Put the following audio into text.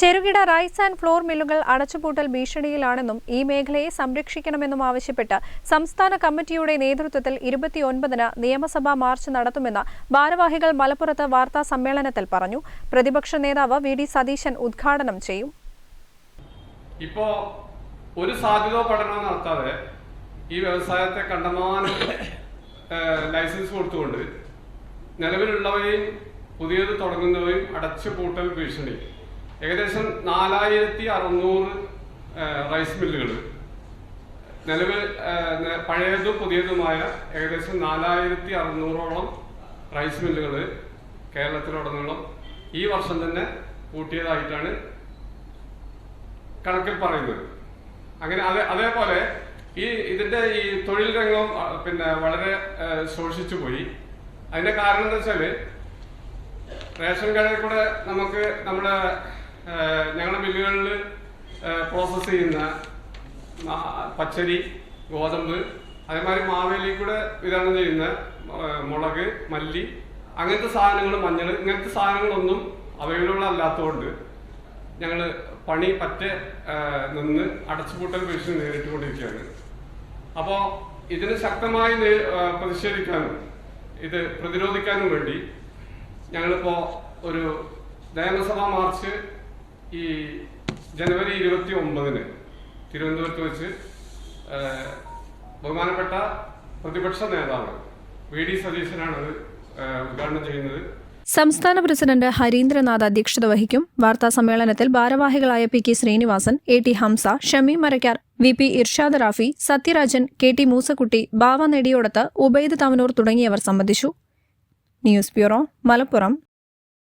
ചെറുകിട rice and floor മില്ലുകൾ അടച്ചുപൂട്ടൽ ഭീഷണിയിലാണെന്നും ഈ മേഖലയെ സംരക്ഷിക്കണമെന്നും ആവശ്യപ്പെട്ട് സംസ്ഥാന കമ്മിറ്റിയുടെ നേതൃത്വത്തിൽ ഇരുപത്തിയൊൻപതിന് നിയമസഭാ മാർച്ച് നടത്തുമെന്ന് ഭാരവാഹികൾ മലപ്പുറത്ത് വാർത്താ സമ്മേളനത്തിൽ പറഞ്ഞു. പ്രതിപക്ഷ നേതാവ് വി ഡി സതീശൻ ഉദ്ഘാടനം ചെയ്യും. ഇപ്പോ ഒരു സാധ്യതോ പഠനവും നടത്താതെ ഈ വ്യവസായത്തെ കണ്ടമാനം ലൈസൻസ് കൊടുത്തുകൊണ്ട് നിലവിലുള്ളവയും പുതിയത് തുടങ്ങുന്നവയും അടച്ചുപൂട്ടൽ ഭീഷണി. ഏകദേശം നാലായിരത്തി അറുന്നൂറ് റൈസ് മില്ലുകൾ നിലവിൽ പഴയതും പുതിയതുമായ ഏകദേശം നാലായിരത്തി അറുന്നൂറോളം റൈസ് മില്ലുകൾ കേരളത്തിലുടനീളം ഈ വർഷം തന്നെ കൂട്ടിയതായിട്ടാണ് കണക്കിൽ പറയുന്നത്. അങ്ങനെ അതേ അതേപോലെ ഈ ഇതിന്റെ ഈ തൊഴിൽ രംഗം പിന്നെ വളരെ ശോഷിച്ചു പോയി. അതിന്റെ കാരണം എന്താ വെച്ചാൽ റേഷൻ കടയിൽ കൂടെ നമുക്ക് നമ്മുടെ ഞങ്ങളുടെ മില്ലുകളിൽ പ്രോസസ് ചെയ്യുന്ന പച്ചരി ഗോതമ്പ് അതേമാതിരി മാവേലി കൂടെ വിതരണം ചെയ്യുന്ന മുളക് മല്ലി അങ്ങനത്തെ സാധനങ്ങൾ മഞ്ഞൾ ഇങ്ങനത്തെ സാധനങ്ങളൊന്നും അവൈലബിൾ അല്ലാത്തതുകൊണ്ട് ഞങ്ങൾ പണി പറ്റെ നിന്ന് അടച്ചുപൂട്ടൽ ഭീഷണി നേരിട്ടുകൊണ്ടിരിക്കുകയാണ്. അപ്പോൾ ഇതിന് ശക്തമായി പ്രതിഷേധിക്കാനും ഇത് പ്രതിരോധിക്കാനും വേണ്ടി ഞങ്ങളിപ്പോൾ ഒരു നിയമസഭാ മാർച്ച് ഈ ജനുവരി ഇരുപത്തി ഒമ്പതിന് തിരുവനന്തപുരത്ത് വെച്ച് ബഹുമാനപ്പെട്ട പ്രതിപക്ഷ നേതാവ് വി ഡി സതീശനാണ് അത് ഉദ്ഘാടനം ചെയ്യുന്നത്. സംസ്ഥാന പ്രസിഡന്റ് ഹരീന്ദ്രനാഥ് അധ്യക്ഷത വഹിക്കും. വാർത്താ സമ്മേളനത്തിൽ ഭാരവാഹികളായ P K Sreenivasan A T Hamza Shami Marakkar V P Irshad Rafi Sathyarajan K T Moosakutty Bava Nediyodath Ubaid Thavanur തുടങ്ങിയവർ സംബന്ധിച്ചു. News bureau Malappuram.